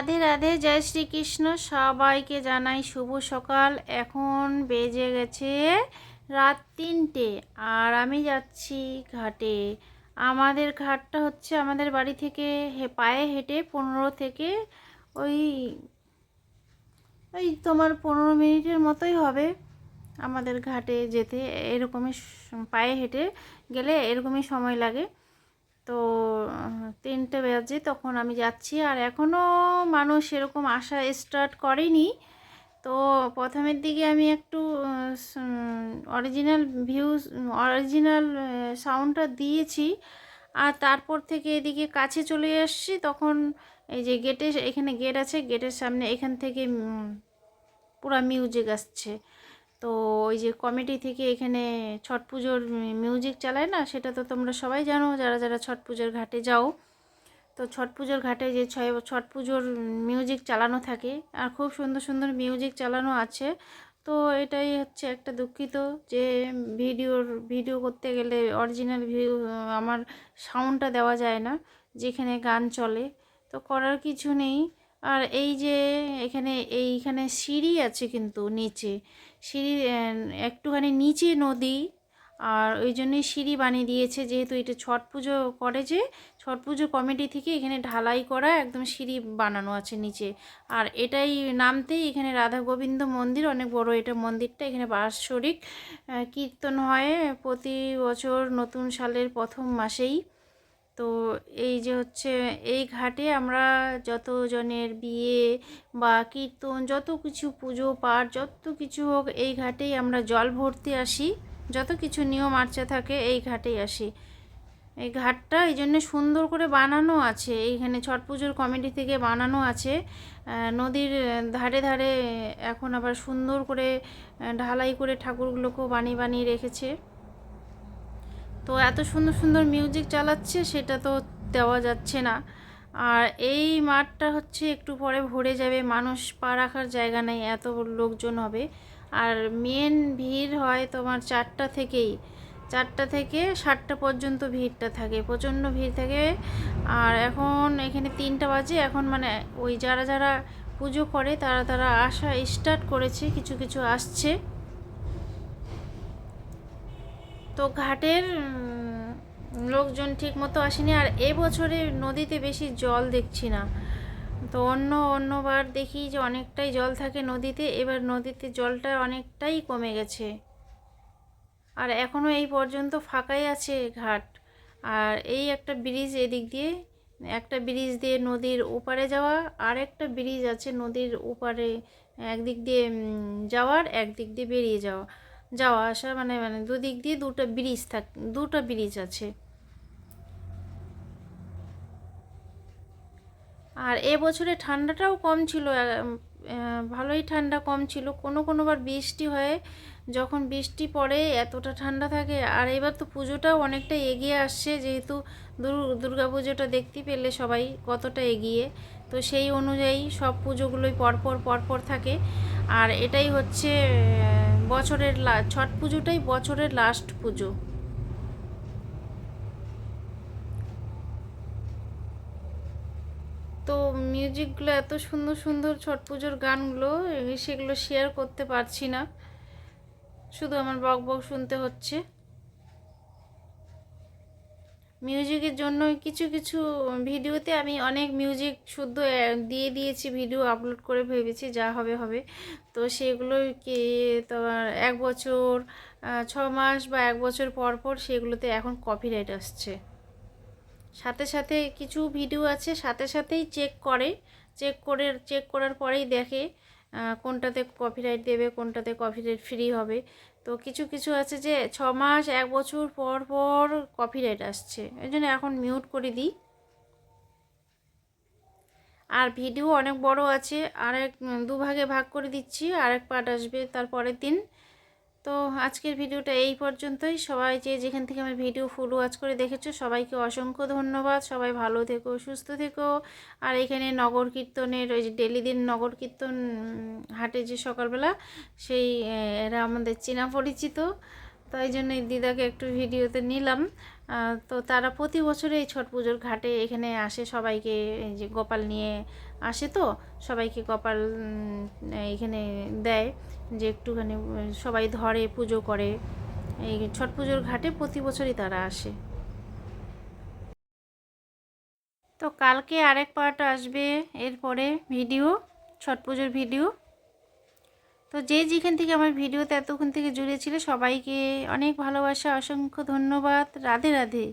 রাধে রাধে, জয় শ্রীকৃষ্ণ। সবাইকে জানাই শুভ সকাল। এখন বেজে গেছে রাত তিনটে আর আমি যাচ্ছি ঘাটে। আমাদের ঘাটটা হচ্ছে আমাদের বাড়ি থেকে হে- পায়ে হেঁটে পনেরো থেকে ওই ওই তোমার পনেরো মিনিটের মতোই হবে আমাদের ঘাটে যেতে। এরকমই পায়ে হেঁটে গেলে এরকমই সময় লাগে। তো তিনটে বাজে তখন আমি যাচ্ছি। আর এখনও মানুষ এরকম আসা স্টার্ট করেনি। তো প্রথমের দিকে আমি একটু অরিজিনাল ভিউজ অরিজিনাল সাউন্ডটা দিয়েছি। আর তারপর থেকে এদিকে কাছে চলে এসেছি তখন এই যে গেটে এখানে গেট আছে গেটের সামনে এখান থেকে পুরা মিউজিক আসছে। তো ওই যে কমিটি থেকে এখানে ছট পুজোর মিউজিক চালায় না, সেটা তো তোমরা সবাই জানো, যারা যারা ছট পুজোর ঘাটে যাও। তো ছট পুজোর ঘাটে যে ছয় ছট পুজোর মিউজিক চালানো থাকে, আর খুব সুন্দর সুন্দর মিউজিক চালানো আছে। তো এটাই হচ্ছে একটা দুঃখিত যে ভিডিওর, ভিডিও করতে গেলে অরিজিনাল ভিউ, আমার সাউন্ডটা দেওয়া যায় না, যেখানে গান চলে। তো করার কিছু নেই। আর এই যে এখানে, এইখানে সিঁড়ি আছে কিন্তু নিচে। সিঁড়ি একটুখানি নিচে নদী, আর ওই জন্যই সিঁড়ি বানিয়ে দিয়েছে যেহেতু এটা ছট পুজো করে যে, ছট পুজো কমিটি থেকে এখানে ঢালাই করা একদম সিঁড়ি বানানো আছে নিচে। আর এটাই নামতেই এখানে রাধা গোবিন্দ মন্দির, অনেক বড় এটা মন্দিরটা, এখানে বাৎসরিক কীর্তন হয় প্রতি বছর নতুন সালের প্রথম মাসেই। তো এই যে হচ্ছে, এই ঘাটে আমরা যতজনের বিয়ে বা কীর্তন, যত কিছু পুজো, পাঠ, যত কিছু হোক, এই ঘাটেই আমরা জল ভরতে আসি। যত কিছু নিয়ম আর্চা থাকে, এই ঘাটেই আসি। এই ঘাটটা এই জন্য সুন্দর করে বানানো আছে। এইখানে ছট পুজোর কমিটি থেকে বানানো আছে। নদীর ধারে ধারে এখন আবার সুন্দর করে ঢালাই করে ঠাকুরগুলোকেও বানিয়ে বানিয়ে রেখেছে। তো এত সুন্দর সুন্দর মিউজিক চালাচ্ছে, সেটা তো দেওয়া যাচ্ছে না। আর এই মাঠটা হচ্ছে একটু পরে ভরে যাবে, মানুষ পা রাখার জায়গা নেই, এত লোকজন হবে। আর মেন ভিড় হয় তোমার চারটা থেকেই। চারটা থেকে সাতটা পর্যন্ত ভিড়টা থাকে, প্রচণ্ড ভিড় থাকে। আর এখন এখানে তিনটা বাজে, এখন মানে ওই যারা যারা পুজো করে, তারা তারা আসা স্টার্ট করেছে, কিছু কিছু আসছে। তো ঘাটের লোকজন ঠিক মতো আসেনি আর এবছরে নদীতে বেশি জল দেখছি না। তো অন্য, অন্যবার দেখি যে অনেকটাই জল থাকে নদীতে, এবার নদীতে জলটা অনেকটাই কমে গেছে। আর এখনও এই পর্যন্ত ফাঁকাই আছে ঘাট। আর এই একটা ব্রিজ এদিক দিয়ে, একটা ব্রিজ দিয়ে নদীর ওপারে যাওয়া, আর একটা ব্রিজ আছে নদীর ওপারে, একদিক দিয়ে যাওয়ার, একদিক দিয়ে বেরিয়ে যাওয়া। যাওয়া, আসা মানে মানে দুদিক দিয়ে দুটো ব্রিজ থাক, দুটো ব্রিজ আছে। আর এ বছরে ঠান্ডাটাও কম ছিল ভালোই ঠান্ডা কম ছিল। কোনো কোনোবার বৃষ্টি হয় যখন বৃষ্টি পড়ে এতটা ঠান্ডা থাকে, আর এবার তো পুজোটাও অনেকটা এগিয়ে আসছে, যেহেতু দুর- দুর্গা পুজোটা দেখতে পেলে সবাই কতটা এগিয়ে। তো সেই অনুযায়ী সব পুজোগুলোই পরপর পরপর থাকে। আর এটাই হচ্ছে বছরের ছট পুজোটাই বছরের লাস্ট পুজো। তো মিউজিকগুলো এত সুন্দর সুন্দর ছট পুজোর গানগুলো সেগুলো শেয়ার করতে পারছি না। শুধু আমার বক বক শুনতে হচ্ছে। মিউজিকের জন্য কিছু কিছু ভিডিওতে আমি অনেক মিউজিক শুদ্ধ দিয়ে দিয়েছি ভিডিও আপলোড করে ভেবেছি, যা হবে হবে। তো সেগুলোকে তোমার এক বছর ছ মাস বা এক বছর পর পর সেগুলোতে এখন কপিরাইট আসছে। সাথে সাথে কিছু ভিডিও আছে, সাথে, সাথেই চেক করে চেক করে চেক করার পরেই দেখে কোনটাতে কপিরাইট দেবে, কোনটাতে কপিরাইট ফ্রি হবে। তো কিছু কিছু আছে যে ছ মাস, এক বছর পর পর কপিরাইট আসছে। এই জন্য এখন মিউট করে দিই। আর ভিডিও অনেক বড় আছে আর এক দুভাগে ভাগ করে দিচ্ছি আর এক পার্ট আসবে, তারপরের দিন। তো আজকের ভিডিওটা এই পর্যন্তই। সবাই যে যেখান থেকে আমার ভিডিও ফুল ওয়াচ করে দেখেছ, সবাইকে অসংখ্য ধন্যবাদ। সবাই ভালো থেকো, সুস্থ থেকো। আর এখানে নগর কীর্তনের, ওই যে ডেলি দিন নগর কীর্তন হাটে যে সকালবেলা, সেই এরা আমাদের চেনা পরিচিত। তাই জন্য এই দিদাকে একটু ভিডিওতে নিলাম। তো তারা প্রতি বছরে এই ছট পুজোর ঘাটে এখানে আসে সবাইকে যে গোপাল নিয়ে আসে তো, সবাইকে কপাল এখানে দেয় যে একটুখানি সবাই ধরে, পুজো করে। এই ছট পুজোর ঘাটে প্রতি বছরই তারা আসে। তো কালকে আরেক পার্ট আসবে, এরপরে ভিডিও, ছট পুজোর ভিডিও। তো যে যেখান থেকে আমার ভিডিওতে এতক্ষণ থেকে জুড়েছিল, সবাইকে অনেক ভালোবাসা, অসংখ্য ধন্যবাদ। রাধে রাধে।